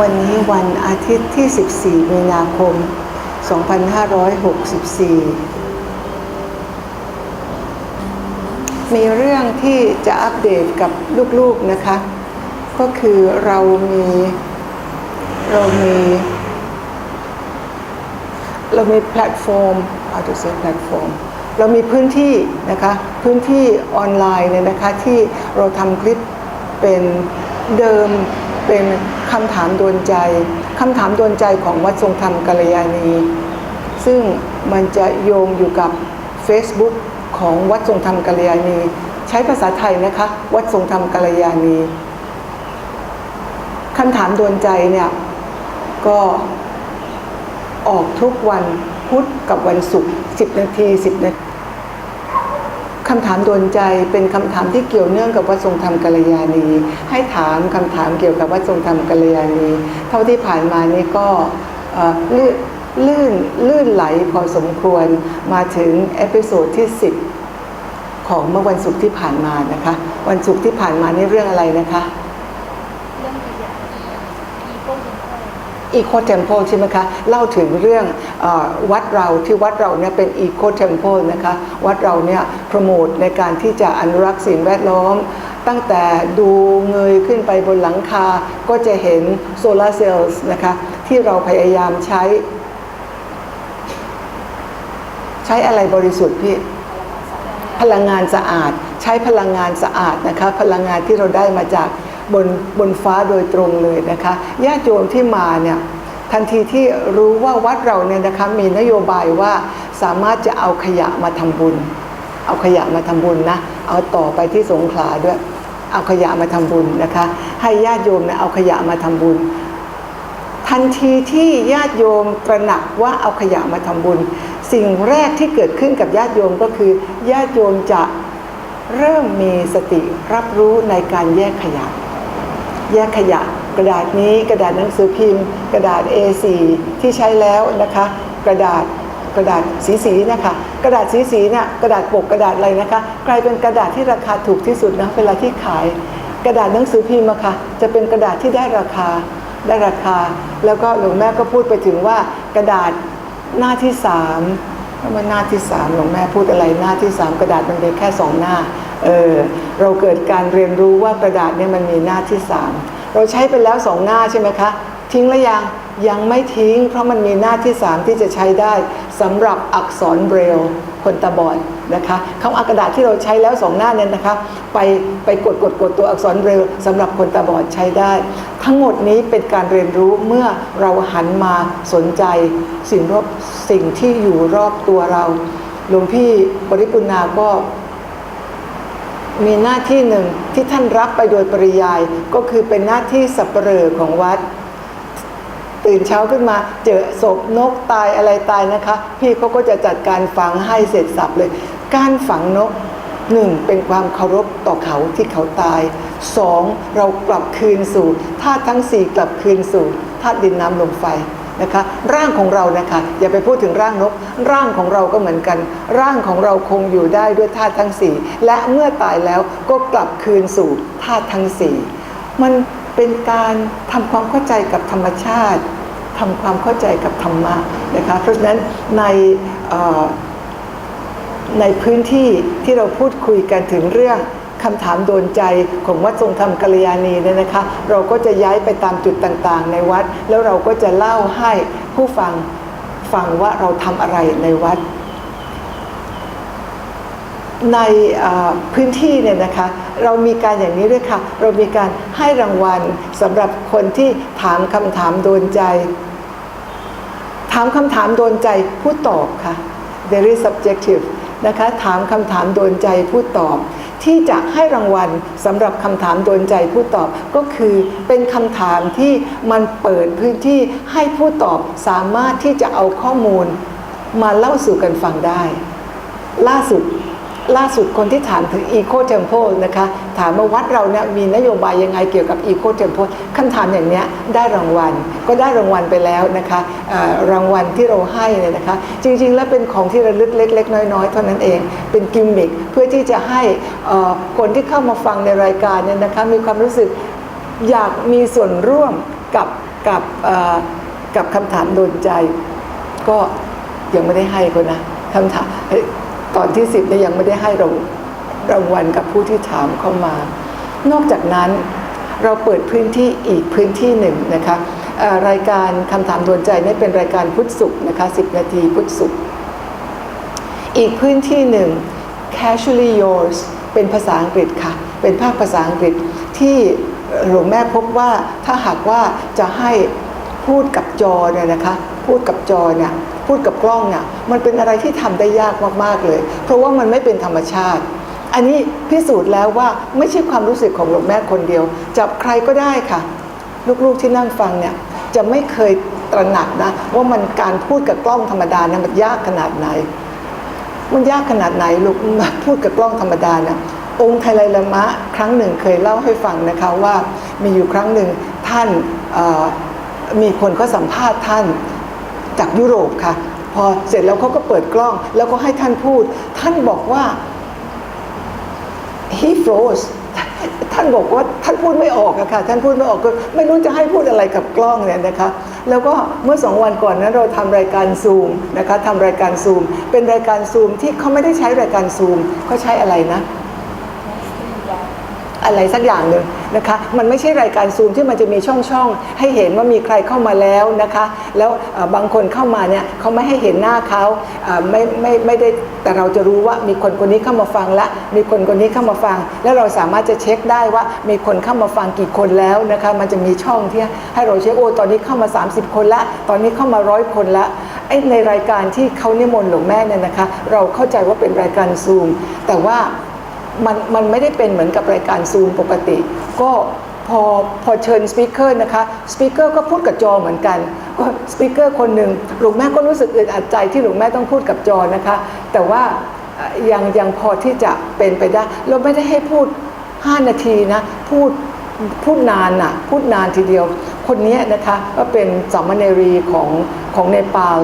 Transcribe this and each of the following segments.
วันนี้วันอาทิตย์ที่ 14 มีนาคม 2564 มีเรื่องที่จะอัปเดตกับลูกๆนะคะ ก็คือเรามีเรามีเรามีแพลตฟอร์ม how to say แพลตฟอร์มเรามีพื้นที่นะคะพื้นที่ออนไลน์เนี่ยนะคะที่เราทำคลิปเป็นเดิมเป็น คำถามโดนใจคำถามโดนใจของวัดทรงธรรมกัลยาณี ซึ่งมันจะโยงอยู่กับ Facebook ของวัดทรงธรรมกัลยาณี ใช้ภาษาไทยนะคะ วัดทรงธรรมกัลยาณีคำถามโดนใจเนี่ยก็ออกทุกวันพุธกับวันศุกร์10 นาที 10 นาที คำถามโดนใจเป็นคำถามที่เกี่ยวเนื่องกับวัดทรงธรรมกัลยาณี ให้ถามคำถามเกี่ยวกับวัดทรงธรรมกัลยาณี เท่าที่ผ่านมานี้ก็ลื่นลื่นลื่นไหลพอสมควรมาถึงเอพิโซดที่ 10 ของเมื่อวันศุกร์ที่ผ่านมานะคะ วันศุกร์ที่ผ่านมานี่เรื่องอะไรนะคะ เรื่องขยะอีโก้ยิงโก้ อีโคเทมเพลใช่ไหมคะเล่าถึงเรื่องอวัดเราที่วัดเราเนี่ยเป็นอีโคเทมเพลนะคะวัดเราเนี่ยโปรโมทในการที่จะอนุรักษ์สิ่งแวดล้อม ตั้งแต่ดูเงยขึ้นไปบนหลังคาก็จะเห็นโซลาร์เซลล์นะคะที่เราพยายามใช้ ใช้อะไรบริสุทธิ์พี่พลังงานสะอาด ใช้พลังงานสะอาดนะคะพลังงานที่เราได้มาจาก บนบนฟ้าโดยตรงเลยนะคะญาติโยมที่มาเนี่ยทันทีที่รู้ว่าวัดเราเนี่ยนะคะมีนโยบายว่าสามารถจะเอาขยะมาทำบุญ เอาขยะมาทำบุญนะเอาต่อไปที่สงขลาด้วย เอาขยะมาทำบุญนะคะ ให้ญาติโยมเนี่ยเอาขยะมาทำบุญ ทันทีที่ญาติโยมตระหนักว่าเอาขยะมาทำบุญ สิ่งแรกที่เกิดขึ้นกับญาติโยมก็คือ ญาติโยมจะเริ่มมีสติรับรู้ในการแยกขยะ แยกขยะ กระดาษนี้กระดาษหนังสือพิมพ์ กระดาษ A4 ที่ใช้แล้วนะคะ กระดาษกระดาษสีสีๆนะคะกระดาษสีสีๆเนี่ยกระดาษปกกระดาษอะไรนะคะกลายเป็นกระดาษที่ราคาถูกที่สุดนะเวลาที่ขาย กระดาษหนังสือพิมพ์อะค่ะจะเป็นกระดาษที่ได้ราคาได้ราคา แล้วก็หลวงแม่ก็พูดไปถึงว่ากระดาษหน้าที่สามแล้วมันหน้าที่สามหลวงแม่พูดอะไรหน้าที่สามกระดาษมันเป็นแค่สองหน้า เออเราเกิดการเรียนรู้ว่ากระดาษเนี่ยมันมีหน้าที่สามเราใช้ไปแล้วสองหน้าใช่ไหมคะทิ้งแล้วยังยังไม่ทิ้ง เพราะมันมีหน้าที่สามที่จะใช้ได้สำหรับอักษรเบรลคนตาบอดนะคะเขาเอากระดาษที่เราใช้แล้วสองหน้าเนี่ยนะคะไปไปกดกดกดตัวอักษรเบรลสำหรับคนตาบอดใช้ได้ ทั้งหมดนี้เป็นการเรียนรู้เมื่อเราหันมาสนใจสิ่งรอบสิ่งที่อยู่รอบตัวเราหลวงพี่บริปุณาก็ มีหน้าที่หนึ่งที่ท่านรับไปโดยปริยายก็คือเป็นหน้าที่สับเปลอของวัด ตื่นเช้าขึ้นมาเจอศพนกตายอะไรตายนะคะ พี่เขาก็จะจัดการฝังให้เสร็จสับเลย การฝังนกหนึ่งเป็นความเคารพต่อเขาที่เขาตายสองเรากลับคืนสู่ธาตุทั้งสี่กลับคืนสู่ธาตุดินน้ำลมไฟ นะคะ ร่างของเรานะคะอย่าไปพูดถึงร่างนก ร่างของเราก็เหมือนกัน ร่างของเราคงอยู่ได้ด้วยธาตุทั้งสี่และเมื่อตายแล้วก็กลับคืนสู่ธาตุทั้งสี่มันเป็นการทำความเข้าใจกับธรรมชาติทำความเข้าใจกับธรรมะนะคะเพราะฉะนั้นในในพื้นที่ที่เราพูดคุยกันถึงเรื่อง คำถามโดนใจของวัดทรงธรรมกัลยาณีเนี่ยนะคะ เราก็จะย้ายไปตามจุดต่างๆ ในวัด แล้วเราก็จะเล่าให้ผู้ฟังฟังว่าเราทำอะไรในวัด ในพื้นที่เนี่ยนะคะ เรามีการอย่างนี้ด้วยค่ะ เรามีการให้รางวัลสำหรับคนที่ถามคำถามโดนใจ ถามคำถามโดนใจผู้ตอบค่ะ very subjective นะคะ ถามคำถามโดนใจผู้ตอบ ที่จะให้รางวัลสำหรับคำถามโดนใจผู้ตอบก็คือเป็นคำถามที่มันเปิดพื้นที่ให้ผู้ตอบสามารถที่จะเอาข้อมูล มาเล่าสู่กันฟังได้ ล่าสุด ล่าสุดคนที่ถามถึง Eco Temple นะคะถามว่าวัดเราเนี่ยมีนโยบายยังไงเกี่ยวกับ Eco Temple คำถามอย่างเนี้ยได้รางวัล ก็ได้รางวัลไปแล้วนะคะรางวัลที่เราให้เนี่ยนะคะ จริงๆ แล้วเป็นของที่ระลึกเล็ก ๆ น้อยๆเท่านั้นเอง เป็นกิมมิคเพื่อที่จะให้คนที่เข้ามาฟังในรายการเนี่ยนะคะมีความรู้สึกอยากมีส่วนร่วมกับกับกับคำถามโดนใจ ก็ยังไม่ได้ให้เขานะคำถาม ตอนที่สิบเนี่ยยังไม่ได้ให้เรารางวัลกับผู้ที่ถามเข้ามา นอกจากนั้นเราเปิดพื้นที่อีกพื้นที่หนึ่งนะคะรายการคำถามโดนใจนี่เป็นรายการพุทธสุขนะคะ10 นาทีพุทธสุข อีกพื้นที่หนึ่ง casually yours เป็นภาษาอังกฤษค่ะ เป็นภาคภาษาอังกฤษที่หลวงแม่พบว่าถ้าหากว่าจะให้ พูดกับจอเนี่ยนะคะ พูดกับจอเนี่ยพูดกับกล้องเนี่ยมันเป็นอะไรที่ทำได้ยากมากๆเลย เพราะว่ามันไม่เป็นธรรมชาติ อันนี้พิสูจน์แล้วว่าไม่ใช่ความรู้สึกของหลวงแม่คนเดียว จับใครก็ได้ค่ะ ลูกๆที่นั่งฟังเนี่ยจะไม่เคยตระหนักนะว่ามันการพูดกับกล้องธรรมดาเนี่ยมันยากขนาดไหน มันยากขนาดไหนลูกพูดกับกล้องธรรมดาเนะองค์ไทไลลามะครั้งหนึ่งเคยเล่าให้ฟังนะคะว่ามีอยู่ครั้งหนึ่งท่าน มีคนก็สัมภาษณ์ท่านจากยุโรปค่ะ พอเสร็จแล้วเขาก็เปิดกล้อง แล้วก็ให้ท่านพูด ท่านบอกว่า he froze ท่านบอกว่าท่านพูดไม่ออกอะค่ะ ท่านพูดไม่ออกก็ไม่รู้จะให้พูดอะไรกับกล้องเนี่ยนะคะ แล้วก็เมื่อสองวันก่อนนั้นเราทำรายการซูมนะคะทำรายการซูม เป็นรายการซูมที่เขาไม่ได้ใช้รายการซูมเขาใช้อะไรนะ อะไรสักอย่างหนึ่ง นะคะ มันไม่ใช่รายการซูมที่มันจะมีช่องๆ ให้เห็นว่ามีใครเข้ามาแล้วนะคะ แล้วบางคนเข้ามาเนี่ยเขาไม่ให้เห็นหน้าเขาอ่าไม่ไม่ไม่ได้แต่เราจะรู้ว่ามีคนคนนี้เข้ามาฟังละ มีคนคนนี้เข้ามาฟัง แล้วเราสามารถจะเช็คได้ว่ามีคนเข้ามาฟังกี่คนแล้วนะคะ มันจะมีช่องที่ให้เราเช็คโอ้ตอนนี้เข้ามา 30 คนละ ตอนนี้เข้ามาร้อยคนละไอ้ในรายการที่เขานิมนต์หลวงแม่เนี่ยนะคะ เราเข้าใจว่าเป็นรายการซูม แต่ว่า มันมันไม่ได้เป็นเหมือนกับรายการซูมปกติ ก็พอพอเชิญสปีกเกอร์นะคะสปีกเกอร์ก็พูดกับจอเหมือนกันก็สปีกเกอร์คนหนึ่งหลวงแม่ก็รู้สึกอึดอัดใจที่หลวงแม่ต้องพูดกับจอนะคะ แต่ว่ายังยังพอที่จะเป็นไปได้เราไม่ได้ให้พูด 5 นาทีนะพูดพูดนานน่ะพูดนานทีเดียว คนนี้นะคะก็เป็นสามเณรีของของเนปาล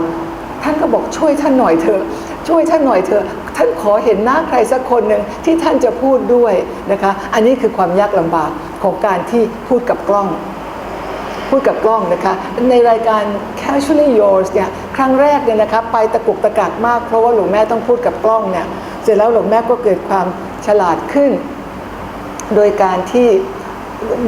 ท่านก็บอกช่วยท่านหน่อยเถอะช่วยท่านหน่อยเถอะ ท่านขอเห็นหน้าใครสักคนหนึ่งที่ท่านจะพูดด้วยนะคะ อันนี้คือความยากลำบากของการที่พูดกับกล้อง พูดกับกล้องนะคะ ในรายการ casually yours เนี่ยครั้งแรกเนี่ยนะคะไปตะกุกตะกักมากเพราะว่าหลวงแม่ต้องพูดกับกล้องเนี่ยเสร็จแล้วหลวงแม่ก็เกิดความฉลาดขึ้น โดยการที่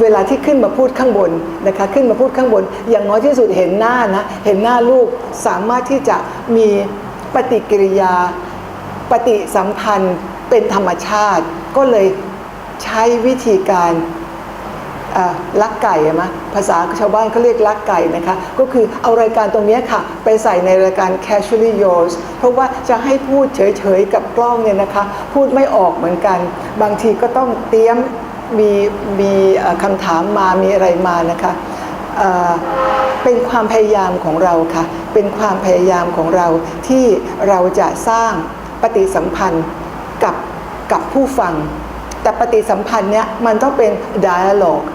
เวลาที่ขึ้นมาพูดข้างบนนะคะ ขึ้นมาพูดข้างบน อย่างน้อยที่สุดเห็นหน้านะ เห็นหน้าลูกสามารถที่จะมีปฏิกิริยา ปฏิสัมพันธ์เป็นธรรมชาติ ก็เลยใช้วิธีการลักไก่มะภาษาชาวบ้านเขาเรียกลักไก่นะคะ ก็คือเอารายการตรงนี้ค่ะ ไปใส่ในรายการ casually yours เพราะว่าจะให้พูดเฉยๆกับกล้องเนี่ยนะคะ พูดไม่ออกเหมือนกัน บางทีก็ต้องเตรียมมีมีคำถามมามีอะไรมานะคะเป็นความพยายามของเราค่ะ เป็นความพยายามของเราที่เราจะสร้าง ปฏิสัมพันธ์กับกับผู้ฟัง แต่ปฏิสัมพันธ์เนี่ยมันต้องเป็น dialogue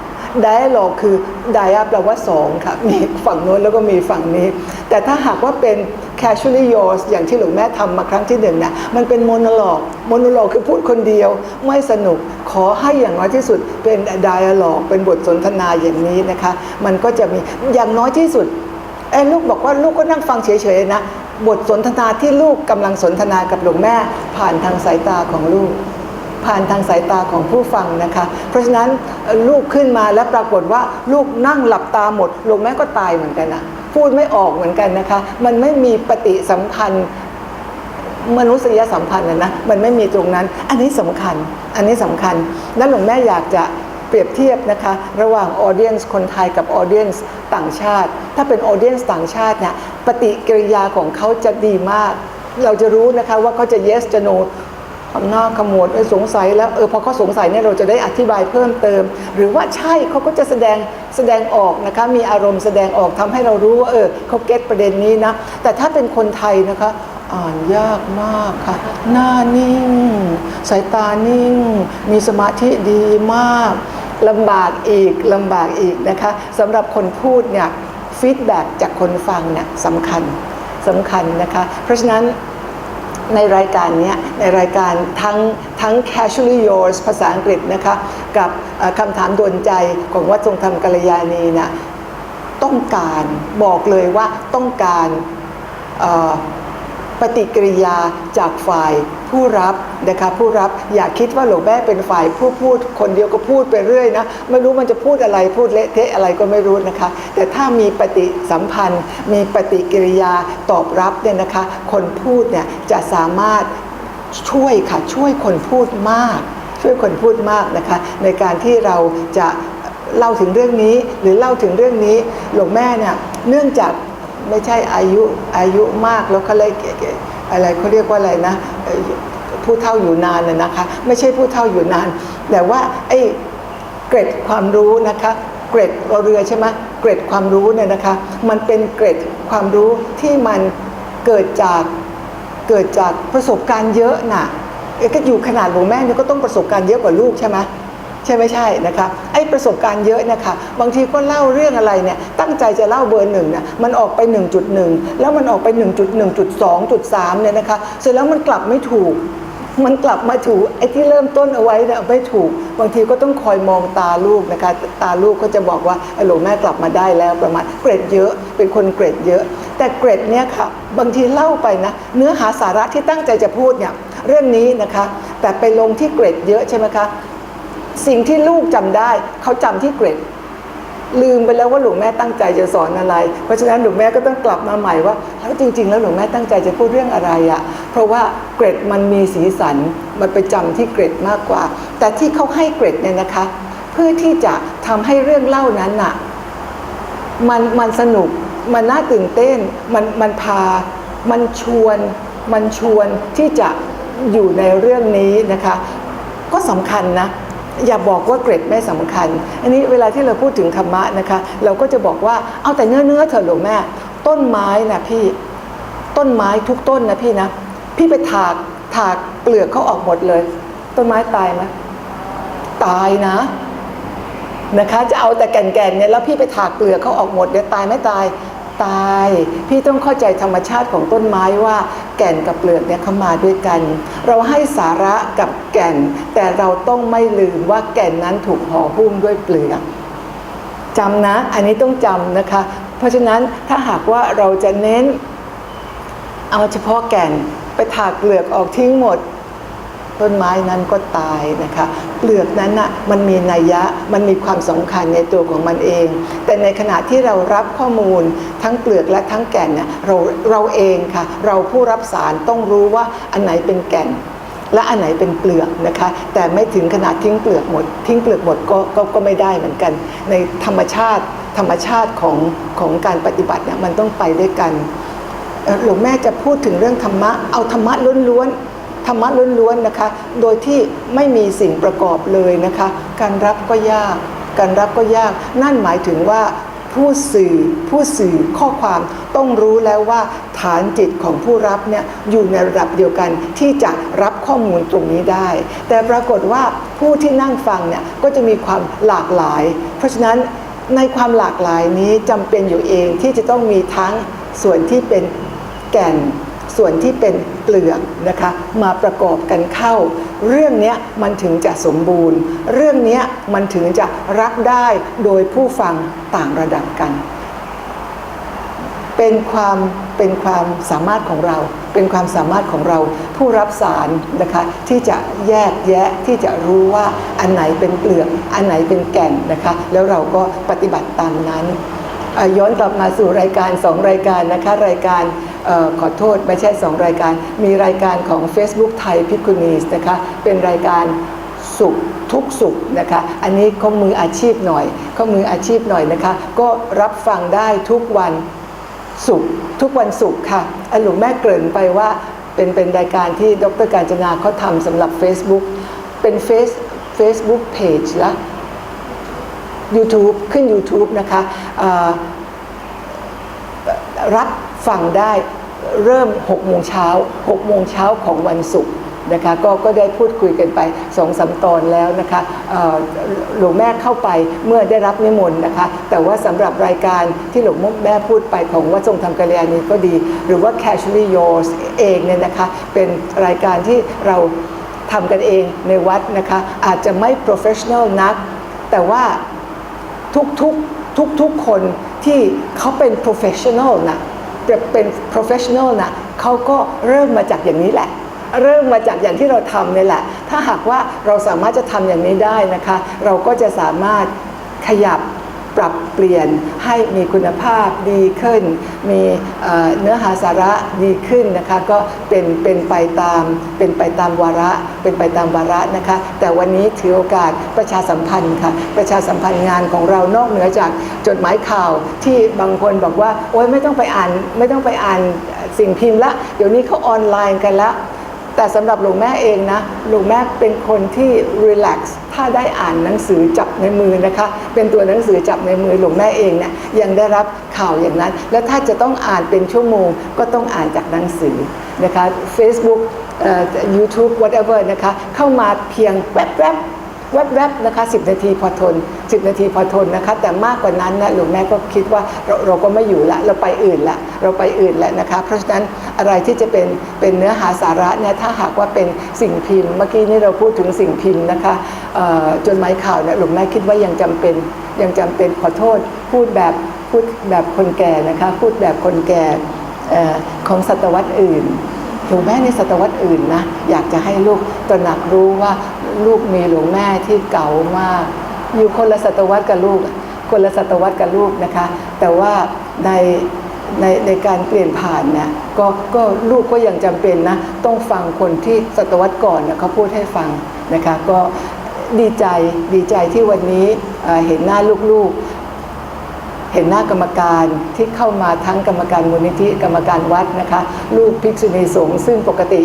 dialogue คือ dia แปลว่าสองค่ะมีฝั่งโน้นแล้วก็มีฝั่งนี้ แต่ถ้าหากว่าเป็น casually yours อย่างที่หลวงแม่ทำมาครั้งที่หนึ่งเนี่ยมันเป็น monologue monologue คือพูดคนเดียวไม่สนุกขอให้อย่างน้อยที่สุดเป็น dialogue เป็นบทสนทนาอย่างนี้นะคะ มันก็จะมีอย่างน้อยที่สุดเอ้ลูกบอกว่าลูกก็นั่งฟังเฉยๆนะ บทสนทนาที่ลูกกำลังสนทนากับหลวงแม่ ผ่านทางสายตาของลูก ผ่านทางสายตาของผู้ฟังนะคะ เพราะฉะนั้นลูกขึ้นมาแล้วปรากฏว่าลูกนั่งหลับตาหมดหลวงแม่ก็ตายเหมือนกันนะพูดไม่ออกเหมือนกันนะคะ มันไม่มีปฏิสัมพันธ์มนุษยสัมพันธ์นะนะมันไม่มีตรงนั้น อันนี้สำคัญ อันนี้สำคัญนั้นหลวงแม่อยากจะ เปรียบเทียบนะคะระหว่างออเดียนส์คนไทยกับออเดียนส์ต่างชาติ ถ้าเป็นออเดียนส์ต่างชาติเนี่ยปฏิกิริยาของเขาจะดีมาก เราจะรู้นะคะว่าเขาจะ yes จะ no ทำหน้าขมวดสงสัยแล้วเออพอเขาสงสัยเนี่ยเราจะได้อธิบายเพิ่มเติม หรือว่าใช่เขาก็จะแสดงแสดงออกนะคะมีอารมณ์แสดงออกทำให้เรารู้ว่าเออเขาเก็ตประเด็นนี้นะแต่ถ้าเป็นคนไทยนะคะอ่านยากมากค่ะ หน้านิ่ง สายตานิ่ง มีสมาธิดีมาก ลำบากอีกลำบากอีกนะคะสำหรับคนพูดเนี่ยฟีดแบ็จากคนฟังเนี่ยสำคัญสำคัญนะคะเพราะฉะนั้นในรายการเนี้ยในรายการทั้งทั้ง casually yours ภาษาอังกฤษนะคะกับคำถามโดนใจของวัดทรงธรรมกัลยาณีนะต้องการบอกเลยว่าต้องการ ปฏิกิริยาจากฝ่ายผู้รับนะคะผู้รับอย่าคิดว่าหลวงแม่เป็นฝ่ายผู้พูดคนเดียวก็พูดไปเรื่อยนะไม่รู้มันจะพูดอะไรพูดเละเทะอะไรก็ไม่รู้นะคะ แต่ถ้ามีปฏิสัมพันธ์ มีปฏิกิริยาตอบรับเนี่ยนะคะ คนพูดเนี่ยจะสามารถช่วยค่ะช่วยคนพูดมาก ช่วยคนพูดมากนะคะ ในการที่เราจะเล่าถึงเรื่องนี้หรือเล่าถึงเรื่องนี้หลวงแม่เนี่ยเนื่องจาก ไม่ใช่อายุอายุมากแล้วเขาเลยอะไรเขาเรียกว่าอะไรนะผู้เท่าอยู่นานน่ะนะคะ ไม่ใช่ผู้เท่าอยู่นาน แต่ว่าไอ้เกร็ดความรู้นะคะ เกร็ดเราเรือใช่ไหมเกร็ดความรู้เนี่ยนะคะ มันเป็นเกร็ดความรู้ที่มันเกิดจากเกิดจากประสบการณ์เยอะน่ะเอ๊ะก็อยู่ขนาดหลวงแม่เนี่ยก็ต้องประสบการณ์เยอะกว่าลูกใช่ไหม ใช่ไม่ใช่นะคะไอ้ประสบการณ์เยอะนะคะบางทีก็เล่าเรื่องอะไรเนี่ยตั้งใจจะเล่าเบอร์หนึ่งเนี่ยมันออกไป 1.1 แล้วมันออกไป 1.1.2.3เนี่ยนะคะเสร็จแล้วมันกลับไม่ถูกมันกลับมาถูกไอ้ที่เริ่มต้นเอาไว้เนี่ยไม่ถูก บางทีก็ต้องคอยมองตาลูกนะคะ ตาลูกก็จะบอกว่าไอ้หลวงแม่กลับมาได้แล้วประมาณเกรดเยอะ เป็นคนเกรดเยอะ แต่เกรดเนี่ยค่ะบางทีเล่าไปนะ เนื้อหาสาระที่ตั้งใจจะพูดเนี่ยเรื่องนี้นะคะ แต่ไปลงที่เกรดเยอะใช่ไหมคะ สิ่งที่ลูกจำได้ เขาจำที่เกรดลืมไปแล้วว่าหลวงแม่ตั้งใจจะสอนอะไร เพราะฉะนั้นหลวงแม่ก็ต้องกลับมาใหม่ว่า แล้วจริง ๆ แล้วหลวงแม่ตั้งใจจะพูดเรื่องอะไรอะ่ะเพราะว่าเกรดมันมีสีสันมันไปจำที่เกรดมากกว่า แต่ที่เขาให้เกรดเนี่ยนะคะ เพื่อที่จะทำให้เรื่องเล่านั้นน่ะมันมันสนุกมันน่าตื่นเต้นมันมันพา มันชวน มันชวนที่จะอยู่ในเรื่องนี้นะคะ ก็สำคัญนะ อย่าบอกว่าเกรดไม่สำคัญ อันนี้เวลาที่เราพูดถึงธรรมะนะคะ เราก็จะบอกว่าเอาแต่เนื้อเนื้อเถอะหลวงแม่ ต้นไม้นะพี่ต้นไม้ทุกต้นนะพี่นะ พี่ไปถากถากเปลือกเขาออกหมดเลย ต้นไม้ตายไหมตายนะนะคะ จะเอาแต่แก่นๆเนี่ยแล้วพี่ไปถากเปลือกเขาออกหมดเดี๋ยวตายไม่ตาย ตาย พี่ต้องเข้าใจธรรมชาติของต้นไม้ว่า แก่นกับเปลือกเนี่ยเขามาด้วยกัน เราให้สาระกับแก่น แต่เราต้องไม่ลืมว่าแก่นนั้นถูกห่อหุ้มด้วยเปลือกจำนะ อันนี้ต้องจำนะคะ เพราะฉะนั้นถ้าหากว่าเราจะเน้น เอาเฉพาะแก่นไปถากเปลือกออกทิ้งหมด ต้นไม้นั้นก็ตายนะคะเปลือกนั้นน่ะมันมีนัยยะมันมีความสำคัญในตัวของมันเอง แต่ในขณะที่เรารับข้อมูลทั้งเปลือกและทั้งแก่นเนี่ยเราเราเองค่ะ เราผู้รับสารต้องรู้ว่าอันไหนเป็นแก่นและอันไหนเป็นเปลือกนะคะ แต่ไม่ถึงขนาดทิ้งเปลือกหมด ทิ้งเปลือกหมดก็ก็ก็ไม่ได้เหมือนกัน ในธรรมชาติธรรมชาติของของการปฏิบัติเนี่ยมันต้องไปด้วยกันหลวงแม่จะพูดถึงเรื่องธรรมะเอาธรรมะล้วนๆ ธรรมะล้วนๆนะคะ โดยที่ไม่มีสิ่งประกอบเลยนะคะ การรับก็ยาก การรับก็ยาก นั่นหมายถึงว่าผู้สื่อผู้สื่อข้อความต้องรู้แล้วว่าฐานจิตของผู้รับเนี่ยอยู่ในระดับเดียวกันที่จะรับข้อมูลตรงนี้ได้ แต่ปรากฏว่าผู้ที่นั่งฟังเนี่ยก็จะมีความหลากหลาย เพราะฉะนั้นในความหลากหลายนี้จำเป็นอยู่เองที่จะต้องมีทั้งส่วนที่เป็นแก่น ส่วนที่เป็นเปลือกนะคะมาประกอบกันเข้า เรื่องนี้มันถึงจะสมบูรณ์ เรื่องนี้มันถึงจะรับได้โดยผู้ฟังต่างระดับกัน เป็นความเป็นความสามารถของเรา เป็นความสามารถของเราผู้รับสารนะคะที่จะแยกแยะที่จะรู้ว่าอันไหนเป็นเปลือก อันไหนเป็นแก่นนะคะแล้วเราก็ปฏิบัติตามนั้น ย้อนกลับมาสู่รายการสองรายการนะคะรายการออขอโทษไม่ใช่สองรายการ มีรายการของ Facebook ไทยพิคุนีสนะคะเป็นรายการสุขทุกสุขนะคะ อันนี้เขามืออาชีพหน่อยเขามืออาชีพหน่อยนะคะ ก็รับฟังได้ทุกวันศุกร์ทุกวันศุกร์ค่ะอันหลวงแม่เกริ่นไปว่าเป็นเป็นรายการที่ดรการจนาเขาทำสำหรับ Facebook เป็นเฟซ Facebook Page ละ YouTube ขึ้น YouTube นะคะรับฟังได้เริ่ม 6 โมงเช้า 6 โมงเช้าของวันศุกร์นะคะก็ก็ได้พูดคุยกันไปสองสามตอนแล้วนะคะหลวงแม่เข้าไปเมื่อได้รับนิมนต์นะคะ แต่ว่าสำหรับรายการที่หลวงแม่พูดไปของวัดทรงธรรมกัลยาณีก็ดี หรือว่า Casually Yours เองเนี่ยนะคะ เป็นรายการที่เราทำกันเองในวัดนะคะ อาจจะไม่ professional นัก แต่ว่า ทุกทุกทุกทุกๆคนที่เขาเป็น professional นะเป็น professional นะเขาก็เริ่มมาจากอย่างนี้แหละ เริ่มมาจากอย่างที่เราทำนี่แหละ ถ้าหากว่าเราสามารถจะทำอย่างนี้ได้นะคะ เราก็จะสามารถขยับ ปรับเปลี่ยนให้มีคุณภาพดีขึ้น มีเนื้อหาสาระดีขึ้นนะคะก็เป็นเป็นไปตามเป็นไปตามวาระเป็นไปตามวาระนะคะแต่วันนี้ถือโอกาสประชาสัมพันธ์ค่ะประชาสัมพันธ์งานของเรานอกเหนือจากจดหมายข่าวที่บางคนบอกว่าโอ๊ยไม่ต้องไปอ่านไม่ต้องไปอ่านสิ่งพิมพ์ละ เดี๋ยวนี้เขาออนไลน์กันแล้ว แต่สำหรับหลวงแม่เองนะหลวงแม่เป็นคนที่รีแลกซ์ถ้าได้อ่านหนังสือจับในมือนะคะ เป็นตัวหนังสือจับในมือหลวงแม่เองเนี่ยยังได้รับข่าวอย่างนั้น และถ้าจะต้องอ่านเป็นชั่วโมง ก็ต้องอ่านจากหนังสือนะคะ Facebook อ่อ YouTube whatever นะคะเข้ามาเพียงแวบๆ แวบๆนะคะ10 นาทีพอทน 10 นาทีพอทนนะคะแต่มากกว่านั้นนะหลวงแม่ก็คิดว่าเราเราก็ไม่อยู่ละเราไปอื่นละเราไปอื่นแล้วนะคะ เพราะฉะนั้นอะไรที่จะเป็นเป็นเนื้อหาสาระเนี่ยถ้าหากว่าเป็นสิ่งพิมพ์เมื่อกี้นี้เราพูดถึงสิ่งพิมพ์นะคะจนหมายข่าวเนี่ยหลวงแม่คิดว่ายังจำเป็นยังจำเป็นขอโทษ พูดแบบพูดแบบคนแก่นะคะพูดแบบคนแก่ออของศตวรรษอื่น หลวงแม่ในศตวรรษอื่นนะอยากจะให้ลูกตระหนักรู้ว่าลูกมีหลวงแม่ที่เก่ามาก อยู่คนละศตวรรษกับลูก คนละศตวรรษกับลูกนะคะ แต่ว่าในในในการเปลี่ยนผ่านเนี่ยก็ก็ลูกก็ยังจำเป็นนะ ต้องฟังคนที่ศตวรรษก่อนนะเขาพูดให้ฟังนะคะก็ดีใจดีใจที่วันนี้เอ่อเห็นหน้าลูกๆ เห็นหน้ากรรมการที่เข้ามาทั้งกรรมการมูลนิธิกรรมการวัดนะคะ ลูกภิกษุณีสงฆ์ซึ่งปกติ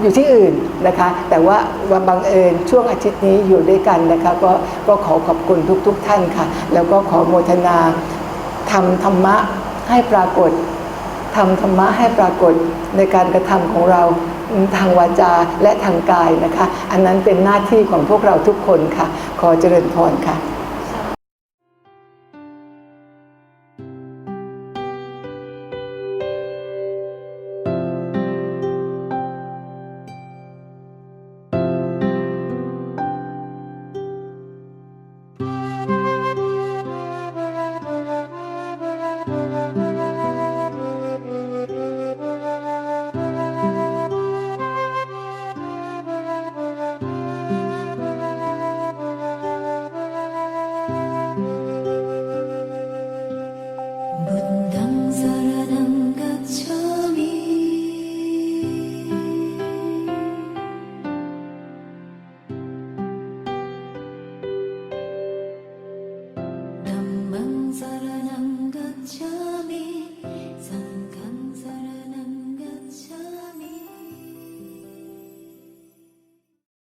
อยู่ที่อื่นนะคะ แต่ว่าวันบังเอิญช่วงอาทิตย์นี้อยู่ด้วยกันนะคะก็ก็ขอขอบคุณทุกๆทท่านค่ะ แล้วก็ขอโมทนาทำธรรมะให้ปรากฏทำธรรมะให้ปรากฏในการกระทำของเราทางวาจาและทางกายนะคะ อันนั้นเป็นหน้าที่ของพวกเราทุกคนค่ะ ขอเจริญพรค่ะ